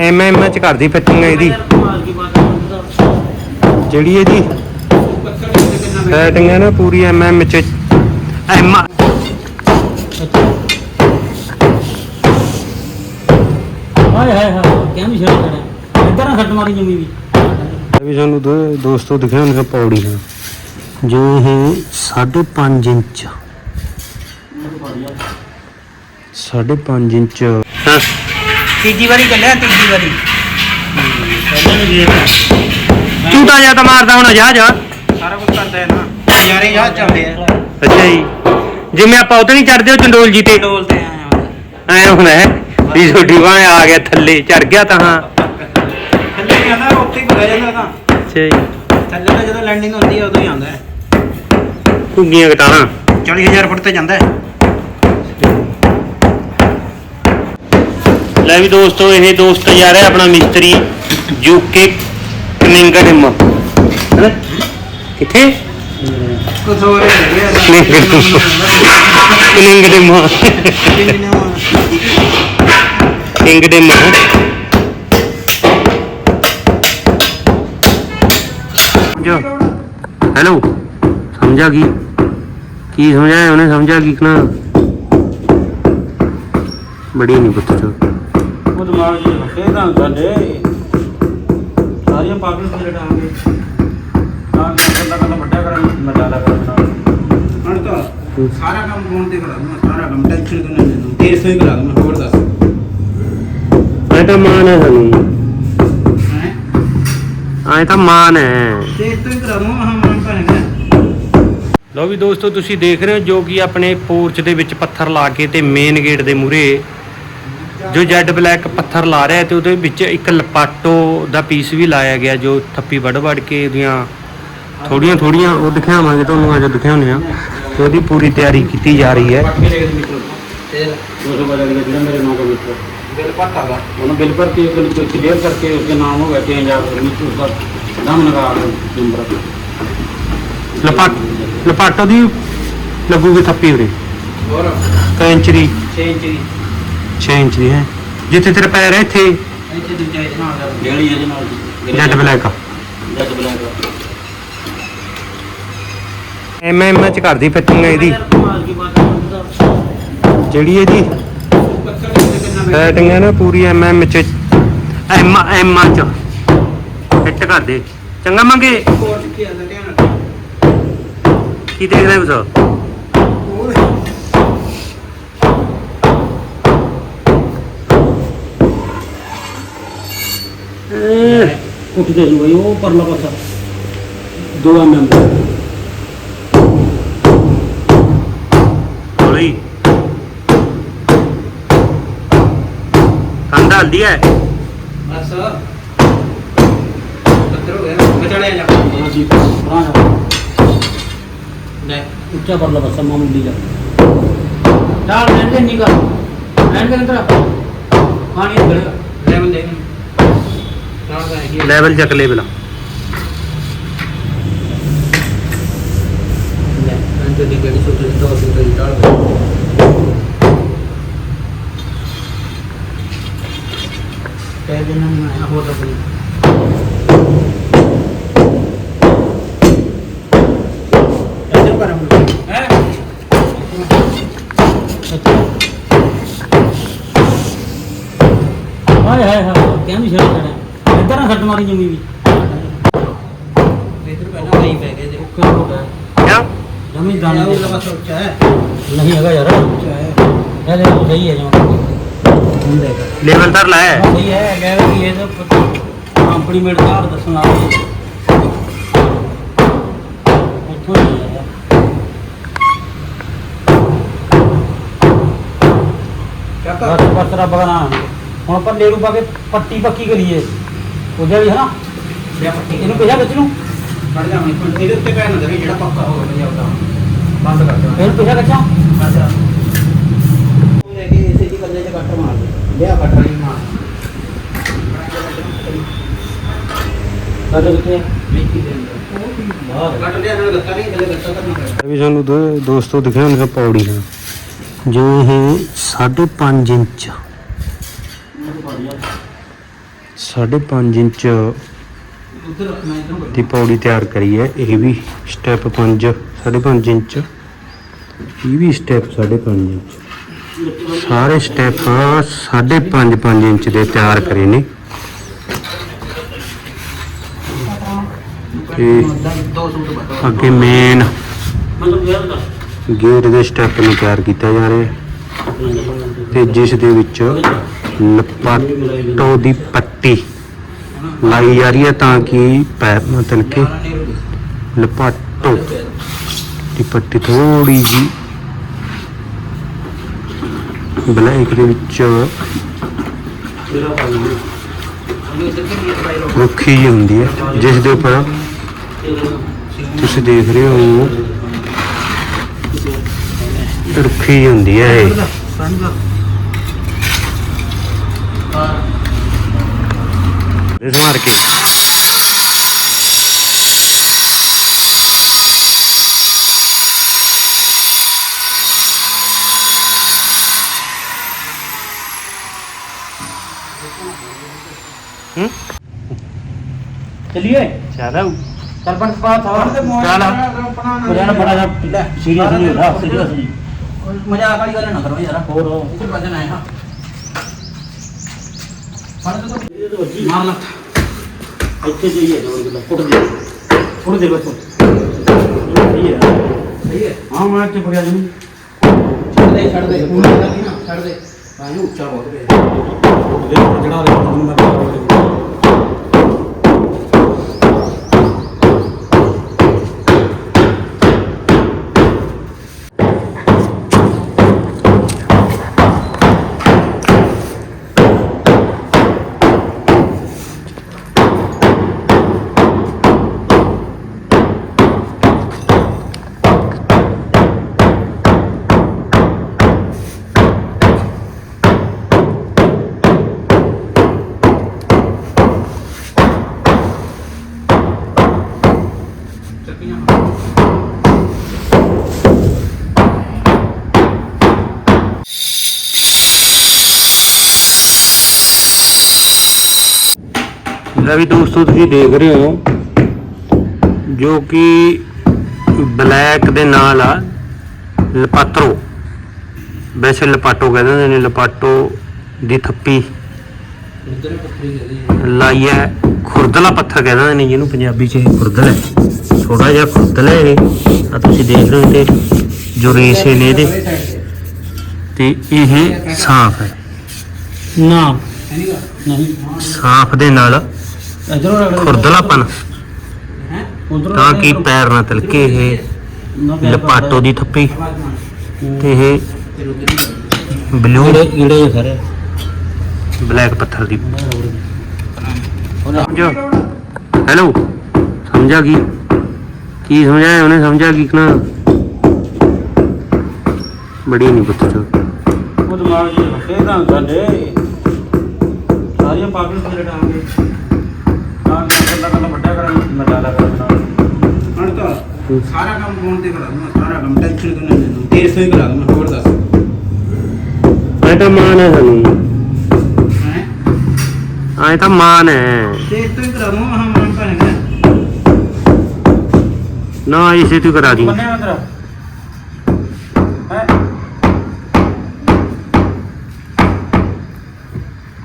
M H ਕਰਦੀ fitting ਇਹਦੀ। ਜਿਹੜੀ ਇਹਦੀ? ਸੈਟਿੰਗ ਹੈ ਨਾ ਪੂਰੀ ਐਮ ਐਮ ਚ। ਐਮ ਹਾਏ ਹਾਏ ਹਾਏ ਕਿਆ ਵੀ ਛੇੜ ਕਰਿਆ ਇੱਧਰ ਨਾ ਸੱਟ ਮਾਰੀ ਜਮੀ ਵੀ। ਵੀ ਸਾਨੂੰ ਦੋ- ਦੋਸਤੋ ਹੁੰਦਾ ਪੌੜੀ ਹੈ ਜੋ ਇਹ 5.5 ਇੰਚ। 5.5 ਇੰਚ। ਹਾਂ ਤੀਜੀ ਵਾਰੀ ਚੱਲਿਆ ਤੀਜੀ ਵਾਰੀ। ਝੂਟਾ ਜਿਹਾ ਤਾਂ ਮਾਰਦਾ ਹੁਣ ਜਹਾਜ਼। ਸਾਰਾ ਕੁਝ ਕਰਦਾ ਹੈ ਨਾ। ਯਾਰੇ ਯਾਦ ਚੱਲਦੇ ਆ। ਅੱਛਾ ਜੀ। ਜਿਵੇਂ ਆਪਾਂ ਉਧਰ ਨਹੀਂ ਚੜਦੇ ਉਹ ਚੰਡੋਲ ਜੀ ਤੇ। ਡੋਲਦੇ ਆ ਐ ਹੁਣ ਹੈ ਵੀ ਛੋਟੀ ਬਾਹ ਆ ਗਿਆ ਥੱਲੇ ਚੜ ਗਿਆ ਤਾਂ ਹਾਂ। ਥੱਲੇ ਨਹੀਂ ਆਉਂਦਾ ਉੱਥੇ ਹੀ ਜਾਂਦਾ ਤਾਂ। ਅੱਛਾ ਜੀ। ਥੱਲੇ ਤਾਂ ਜਦੋਂ ਲੈਂਡਿੰਗ ਹੁੰਦੀ ਹੈ ਉਦੋਂ ਹੀ ਆਉਂਦਾ ਹੈ। ਘੁੱਗੀਆਂ ਕਟਾਣਾ 40000 ਫੁੱਟ ਤੇ ਜਾਂਦਾ ਹੈ। ਲੈ ਵੀ ਦੋਸਤੋ, ਇਹ ਦੋਸਤ ਯਾਰ ਰਿਹਾ ਆਪਣਾ ਮਿਸਤਰੀ ਯੂਕੇ ਕਨਿੰਗਡਮ ਹੈਨਾ? ਕਿੱਥੇ? ਕੁਝ ਹੋਰ ਹੀ ਕਨਿੰਗਡਮ ਕਿੰਗਡਮ ਜੋ ਹੈਲੋ, ਸਮਝਾ ਕੀ? ਕੀ ਸਮਝਾਇਆ ਉਹਨੇ? ਸਮਝਾ ਕੀ ਨਾ ਬੜੀ ਨਹੀਂ ਪੁੱਤ ਉਹ ਦਿਮਾਗ ਜੀ ਫੇਰ ਤਾਂ ਗੱਡੇ ਸਾਰੀਆਂ ਪਾਗਲ ਤੇ ਲਟਾਵਾਂਗੇ ਆਹ ਗੱਲਾਂ ਕਰਨਾ ਵੱਡਾ ਕਰਾਂਗੇ ਮੈਂ ਜ਼ਿਆਦਾ ਕਰਨਾ ਹਣ ਤਾਂ ਸਾਰਾ ਕੰਮ ਫੋਨ ਤੇ ਕਰਾ ਦੂੰਗਾ ਸਾਰਾ ਕੰਮ ਟੈਨਸ਼ਨ ਤੋਂ ਨਹੀਂ ਲੈਣਾ ਤੇਰੇ ਤੋਂ ਹੀ ਕਰਾ ਦੂੰਗਾ ਹੋਰ ਦੱਸ। ਐ ਤਾਂ ਮਾਨ ਹੈ ਸਾਨੂੰ ਐ ਤਾਂ ਮਾਨ ਹੈ। ਤੇਰੇ ਤੋਂ ਹੀ ਕਰਾ ਦੂੰਗਾ ਹਾਂ ਮਨ ਤਾਂ ਹੈਗਾ। ਲੋ ਵੀ ਦੋਸਤੋ ਤੁਸੀਂ ਦੇਖ ਰਹੇ ਹੋ ਜੋ ਕਿ ਆਪਣੇ ਪੋਰਚ ਦੇ ਵਿੱਚ ਪੱਥਰ ਲਾ ਕੇ ਤੇ ਮੇਨ ਗੇਟ ਦੇ ਮੂਹਰੇ ਜੋ ਜੈਡ ਬਲੈਕ ਪੱਥਰ ਲਾ ਰਿਹਾ ਤੇ ਉਹਦੇ ਵਿੱਚ ਇੱਕ ਲਪਾਟੋ ਦਾ ਪੀਸ ਵੀ ਲਾਇਆ ਗਿਆ ਜੋ ਥੱਪੀ ਵੱਢ ਵੱਢ ਕੇ ਉਹਦੀਆਂ ਥੋੜੀਆਂ ਥੋੜੀਆਂ ਉਹ ਦਿਖਾਵਾਂਗੇ ਤੁਹਾਨੂੰ ਅੱਜ ਦਿਖਾਉਂਦੇ ਆ ਤੇ ਉਹਦੀ ਪੂਰੀ ਤਿਆਰੀ ਕੀਤੀ ਜਾ ਰਹੀ ਹੈ। ਪੱਟ ਕੇ ਦੇਖ ਮਿੱਤਰ। ਤੇਲ 200 ਵਾਲਾ ਜਿਹੜਾ ਮੇਰੇ ਨਾਮ ਦਾ ਮਿੱਤਰ। ਬਿਲ ਪੱਟਾ ਦਾ ਉਹਨੂੰ ਬਿਲ ਭਰ ਕੇ ਬਿਲ ਕਲੀਅਰ ਕਰਕੇ ਉਸਕੇ ਨਾਮ ਹੋ ਗਿਆ ਚੇਂਜ ਆ ਮਿੱਤਰ ਉਸਦਾ ਨਾਮ ਲਗਾ ਨੰਬਰ ਲਪਾਟ ਲਪਾਟੋ ਦੀ ਲੱਗੂਗੀ ਥੱਪੀ ਉਰੇ। ਹੋਰ? ਕੈਂਚ ਦੀ 6 ਇੰਚ ਦੀ। 6 ਇੰਚ ਦੀ ਹੈ। ਜਿੱਥੇ ਤੇਰਾ ਪੈਰ ਹੈ ਇੱਥੇ। ਇੱਥੇ ਦੂਜਾ ਇਹਦੇ ਨਾਲ ਦਾ ਇਹਦੇ ਨਾਲ ਦੀ Z black Jatt black M M ਚ ਕਰਦੀ ਫਿੱਟਿੰਗ ਇਹਦੀ। ਜਿਹੜੀ ਇਹਦੀ? ਹੈ ਨਾ ਪੂਰੀ ਐਮ ਐਮ ਚ। ਐਮ ਐਮ ਚ। ਫਿੱਟ ਕਰ ਦੇ। ਚੰਗਾ ਮੰਗੇ। ਕੀ ਦੇਖਦਾ ਉਸ ਉੱਠ ਦੇ ਬਈ ਉਹ ਪਰਲਾ ਪਾਸਾ। ਦੋ ਐਮਐਮ ਹੌਲੀ। ਕੰਦਾ ਹਲਦੀ ਹੈ ਬਸ। ਪੱਤਰ ਹੋ ਗਿਆ ਜਾ। ਹਾਂ ਜੀ ਹਾਂ ਲੈ। ਉੱਚਾ ਪਰਲਾ ਪਾਸਾ ਮਾਮੂਲੀ ਜਾ ਚਾਲ ਲੈਣ ਦੇ ਨਹੀਂ ਕਰ ਲੈਣ ਦੇ ਅੰਦਰ। ਪਾਣੀ ਅੰਦਰ ਲੈਵਲ ਦਾ ਲੈਵਲ ਚੱਕ ਲੈ ਬਲਾ ਲੈ ਅੰਦਰ ਦੀ ਜਿਹੜੀ ਛੋਟੀ ਦੋ ਇੱਧਰ ਨਾ ਸੱਟ ਮਾਰੀ ਜਮੀ ਵੀ ਇੱਧਰ ਪਹਿਲਾਂ ਆਈ ਪੈ ਗਏ ਜੇ। ਓਕੇ ਹੋ ਗਿਆ ਕਿਆ? ਜਮੀ ਦਾਣੇ ਦੇ। ਲਗਾ ਸੋਚਾ ਹੈ। ਨਹੀਂ ਹੈਗਾ ਯਾਰ। ਸੋਚਾ ਹੈ। ਇਹ ਲੈ ਸਹੀ ਹੈ ਜਮਾ ਹੁਣ। ਦੇਖ ਲੈਵਲ ਤਰ ਲੈ। ਸਹੀ ਹੈ ਕਹਿ ਰਿਹਾ ਕਿ ਇਹ ਤਾਂ ਕੰਪਨੀ ਮੇਡ ਦਾ ਦੱਸਣ ਆ ਉੱਥੋਂ ਹੈ ਬਸ ਬਸ ਰੱਬ ਦਾ ਨਾਮ। ਹੁਣ ਆਪਾਂ ਲੇੜੂ ਪਾ ਕੇ ਪੱਟੀ ਪੱਕੀ ਕਰੀਏ। ਉਹਦੇ ਵੀ ਹੈ ਨਾ ਇਹਨੂੰ ਪਿਛਾ ਵਿੱਚ ਨੂੰ। ਕੱਢ ਜਾ ਹੁਣ ਇਹਦੇ ਉੱਤੇ ਨਾ ਦੇਵੇ ਜਿਹੜਾ ਪੱਕਾ ਹੋਵੇ ਪੰਜਾਬ ਦਾ ਬੰਦ ਕਰ ਦੇ ਫਿਰ ਪਿਛਾ ਕੱਚਾ ਅੱਛਾ ਉਹ ਲੈ ਕੇ ਇਸੇ ਦੀ ਕੱਲੇ ਤੇ ਕੱਟ ਮਾਰ ਦੇ। ਲਿਆ ਕੱਟ ਰਹੀ ਮਾਰ। ਦੇ ਵੀ ਸਾਨੂੰ ਦੋ- ਦੋਸਤੋ ਦਿਖਿਆ ਹੁੰਦਾ ਪੌੜੀ ਹੈ ਜੋ ਇਹ 5.5 ਇੰਚ। 5.5 ਇੰਚ ਦੀ ਪੌੜੀ ਤਿਆਰ ਕਰੀ ਹੈ ਇਹ ਵੀ ਸਟੈਪ 5 5.5 ਇੰਚ। ਇਹ ਵੀ ਸਟੈਪ 5.5 ਇੰਚ। ਸਾਰੇ ਸਟੈਪ 5.5 5 ਇੰਚ ਦੇ ਤਿਆਰ ਕਰੇ ਨੇ। ਤੇ ਅੱਗੇ ਮੇਨ ਗੇਟ ਦੇ ਸਟੈਪ ਨੂੰ ਤਿਆਰ ਕੀਤਾ ਜਾ ਰਿਹਾ। ਹੈ ਤੇ ਜਿਸ ਦੇ ਵਿੱਚ ਲਪਾਟੋ ਦੀ ਪੱਟੀ ਲਾਈ ਜਾ ਰਹੀ ਹੈ ਤਾਂ ਕਿ ਪੈਰ ਨਾ ਤਿਲਕੇ ਲਪਾਟੋ ਦੀ ਪੱਟੀ ਥੋੜੀ ਜੀ ਬਲੈਕ ਦੇ ਵਿੱਚ ਰੁੱਖੀ ਜਿਹੀ ਹੁੰਦੀ ਹੈ, ਜਿਸ ਦੇ ਉੱਪਰ ਤੁਸੀਂ ਦੇਖ ਰਹੇ ਹੋ ਰੁੱਖੀ ਹੁੰਦੀ ਹੈ ਇਹ। ਇਸ ਮਾਰ ਕੇ। ਚਲਿਏ? ਚਲੋ ਚੱਲ ਬਣ ਬਾਤ ਹਵਾ ਚੱਲ। ਬੜਾ ਬੜਾ ਸੀਰੀਅਸ ਨਹੀਂ ਹੋਦਾ ਸੀਰੀਅਸ ਨਹੀਂ। ਮਜ਼ਾਕ ਵਾਲੀ ਗੱਲ ਨਾ ਕਰੋ ਯਾਰ ਹੋਰ ਉੱਪਰ ਵਜਨ ਆਇਆ ਹਾਂ ਫੜ ਦੋ ਮਾਰ ਲਾ ਇੱਥੇ ਜਾਈਏ ਜੋੜ ਕੇ ਫੁੱਟ ਦੇ ਫੁੱਟ ਦੇ ਬਸ ਸਹੀ ਹੈ। ਸਹੀ ਹੈ। ਹਾਂ ਮੈਂ ਚੁੱਪ ਗਿਆ ਜੀ। ਛੱਡ ਦੇ ਛੱਡ ਦੇ। ਉਹਨਾਂ ਦਾ ਨਾ ਛੱਡ ਦੇ। ਤਾਂ ਇਹ ਉੱਚਾ ਬਹੁਤ ਗਿਆ ਜਿਹੜਾ ਦੇ। ਤੁਹਾਨੂੰ ਮੈਂ ਲੈ ਵੀ ਦੋਸਤੋ ਤੁਸੀਂ ਦੇਖ ਰਹੇ ਹੋ ਜੋ ਕਿ ਬਲੈਕ ਦੇ ਨਾਲ ਆ ਲਪਾਤਰੋ ਵੈਸੇ ਲਪਾਟੋ ਕਹਿੰਦੇ ਹੁੰਦੇ ਨੇ ਲਪਾਟੋ ਦੀ ਥੱਪੀ ਉਧਰ ਪੱਥਰੀ ਦੇ ਦੇ ਲਾਈ ਹੈ ਖੁਰਦਲਾ ਪੱਥਰ ਕਹਿੰਦੇ ਹੁੰਦੇ ਨੇ ਜਿਹਨੂੰ ਪੰਜਾਬੀ 'ਚ ਖੁਰਦਲ ਹੈ। ਥੋੜਾ ਜਿਹਾ ਖੁਰਦਲ ਹੈ ਇਹ ਆ ਤੁਸੀਂ ਦੇਖ ਰਹੇ ਹੋ ਤੇ ਜੋ ਰੇਸ਼ੇ ਨੇ ਇਹਦੇ। ਤੇ ਇਹ ਸਾਫ਼ ਹੈ। ਨਾ। ਨਹੀਂ। ਸਾਫ਼ ਦੇ ਨਾਲ ਖੁਰਦਲਾਪਨ। ਤਾਂ ਕਿ ਪੈਰ ਨਾ ਤਿਲਕੇ ਇਹ ਲਪਾਟੋ ਦੀ ਥੱਪੀ। ਤੇ ਇਹ ਬਲੂ ਕੀੜੇ ਖਰੇ ਬਲੈਕ ਪੱਥਰ ਦੀ। ਹੈਲੋ? ਸਮਝਾ ਕੀ? ਕੀ ਸਮਝਾਇਆ ਉਹਨੇ? ਸਮਝਾ ਕੀ ਕਨਾ ਬੜੀ ਨਹੀਂ ਪੁੱਛ ਉਹ ਦਿਮਾਗ ਜੀ ਫੇਰ ਤਾਂ ਸਾਡੇ। ਸਾਰੀਆਂ ਪਾਗਲ ਫੇਰ ਡਾਂਗੇ। ਆਂ ਕੰਦਾ ਕੰਦਾ ਵੱਡਾ ਕਰਾਂ ਮਟਾਲਾ ਕਰਾਂ। ਹਣ ਤਾਂ ਸਾਰਾ ਕੰਮ ਫੋਨ ਤੇ ਕਰਾ ਸਾਰਾ ਕੰਮ ਟੈਨਸ਼ਨ ਕਰਨਾ ਨਹੀਂ ਤੇਰੇ ਸੋਈ ਕਰਾ ਦੂੰ ਹੋਰ ਦੱਸ। ਤਾਂ ਮਾਨ ਹੈ ਸਾਨੂੰ। ਹੈ? ਐ ਤਾਂ ਮਾਨ ਹੈ ਤੇ ਤੋਂ ਕਰਾ ਦੂੰ ਹਾਂ ਨਾ ਇਸੇ ਤੂੰ ਕਰਾ ਦੀ ਬੰਨਿਆ ਤੇਰਾ ਹੈ?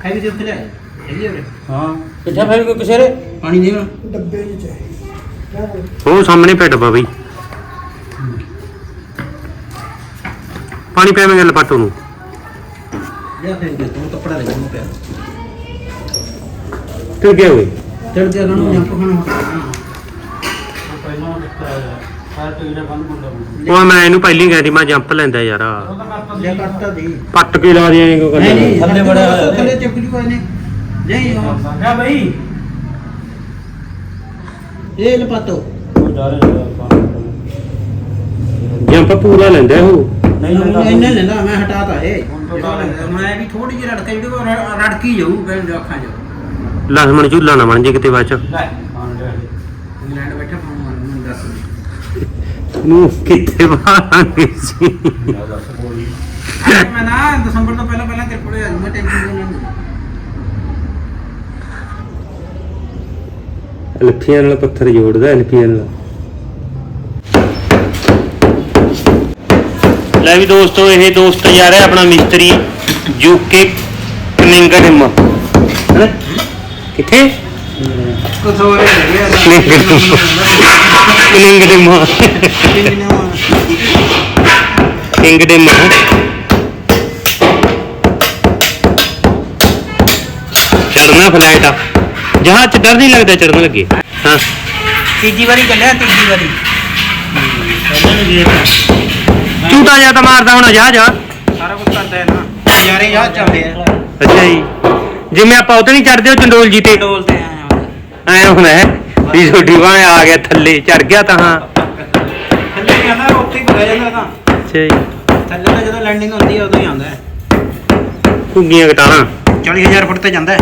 ਖਾਈ ਦੇ ਉੱਤੇ ਲੈ ਹੈਗੀ ਉਰੇ। ਹਾਂ। ਕਿੱਥੇ ਫੇਰ ਕੋਈ ਕਿਸੇ ਰੇ ਪਾਣੀ ਦੇ ਉਹ ਸਾਹਮਣੇ ਪਿਆ ਡੱਬਾ ਬਈ। ਪਾਣੀ ਪਿਆਵੇਂਗੇ ਲਪਾਟੋ ਨੂੰ ਲਿਆ ਫੇਰ ਦੇ ਤੂੰ ਕੱਪੜਾ ਲੈ ਮੈਨੂੰ ਪਿਆ। ਤੇ ਕੀ ਹੋਵੇ ਚੜ ਜਾ ਨਾ ਜੰਪ ਖਾਣਾ ਉਹ ਮੈਂ ਇਹਨੂੰ ਪਹਿਲੀ ਕਹਿ ਦੀ ਮੈਂ ਜੰਪ ਲੈਂਦਾ ਯਾਰ। ਕਰਤਾ ਦੀ ਪੱਟ ਕੇ ਲਾ ਦਿਆਂ ਕੋ ਨਹੀਂ ਨਹੀਂ। ਥੱਲੇ ਬੜਾ ਹੋਇਆ। ਥੱਲੇ ਚੁੱਕ ਜੂ ਕੋਈ ਨਹੀਂ। ਨਹੀਂ ਹੋ ਸੰਗਾ ਬਈ। ਇਹ ਲਪਾਤੋ ਜੰਪ ਪੂਰਾ ਲੈਂਦਾ ਉਹ। ਨਹੀਂ ਇੰਨੇ ਲੈਂਦਾ ਮੈਂ ਹਟਾਤਾ ਇਹ। ਮੈਂ ਵੀ ਥੋੜੀ ਜਿਹੀ ਰੜਕਾ ਜਿਹੜੀ ਉਹ ਰੜ- ਰੜਕੀ ਜਾਊ ਕਹਿੰਦੇ ਅੱਖਾਂ ਚ ਲਸਮਣ ਝੂਲਾ ਨਾ ਬਣ ਜੇ ਕਿਤੇ ਬਾਅਦ ਚ। ਇੰਗਲੈਂਡ ਬੈਠਾ ਨੂੰ ਕਿੱਥੇ ਬਾਹਾਂਗੇ ਸੀ ਮੈਂ ਨਾ ਦਸੰਬਰ ਤੋਂ ਪਹਿਲਾਂ ਪਹਿਲਾਂ ਤੇਰੇ ਕੋਲੇ ਆ ਜਾਊਂਗਾ ਟੈਨਸ਼ਨ ਨਹੀਂ ਲੈਣੀ ਅਲਫੀਆਂ ਨਾਲ ਪੱਥਰ ਜੋੜਦਾ ਅਲਫੀਆਂ ਨਾਲ। ਲੈ ਵੀ ਦੋਸਤੋ ਇਹ ਦੋਸਤ ਜਾ ਰਿਹਾ ਆਪਣਾ ਮਿਸਤਰੀ ਯੂਕੇ ਕਨਿੰਗਡਮ। ਹੈਨਾ? ਕਿੱਥੇ? ਕਸੋਰੇ ਚੜਨਾ ਫਲਾਈਟ ਆ। ਜਹਾਜ਼ ਚ ਡਰ ਨਹੀਂ ਲੱਗਦਾ ਚੜਨ ਲੱਗੇ। ਹਾਂ। ਤੀਜੀ ਵਾਰੀ ਚੱਲਿਆ ਤੀਜੀ ਵਾਰੀ। ਝੂਟਾ ਜਿਹਾ ਤਾਂ ਮਾਰਦਾ ਹੋਣਾ ਜਹਾਜ਼ ਸਾਰਾ ਕੁਝ ਕਰਦਾ ਹੈ ਨਾ। ਯਾਰੇ ਯਾਰ ਚੱਲਦੇ ਆ। ਅੱਛਾ ਜੀ। ਜਿਵੇਂ ਆਪਾਂ ਉਤੇ ਨਹੀਂ ਚੜਦੇ ਉਹ ਚੰਡੋਲ ਜੀ ਤੇ। ਟੋਲ ਤੇ ਆ ਐ ਹੁਣ ਹੈ? ਵੀ ਛੋਟੀ ਬਾਹ ਆ ਗਿਆ ਥੱਲੇ ਚੜ ਗਿਆ ਤਾਂ ਹਾਂ। ਥੱਲੇ ਨਹੀਂ ਆਉਂਦਾ ਉੱਥੇ ਹੀ ਭਰਿਆ ਜਾਂਦਾ ਤਾਂ। ਅੱਛਾ ਜੀ। ਥੱਲੇ ਤਾਂ ਜਦੋਂ ਲੈਂਡਿੰਗ ਹੁੰਦੀ ਹੈ ਉਦੋਂ ਹੀ ਆਉਂਦਾ। ਹੈ ਘੁੱਗੀਆਂ ਕਟਾਣਾ 40000 ਫੁੱਟ ਤੇ ਜਾਂਦਾ ਹੈ।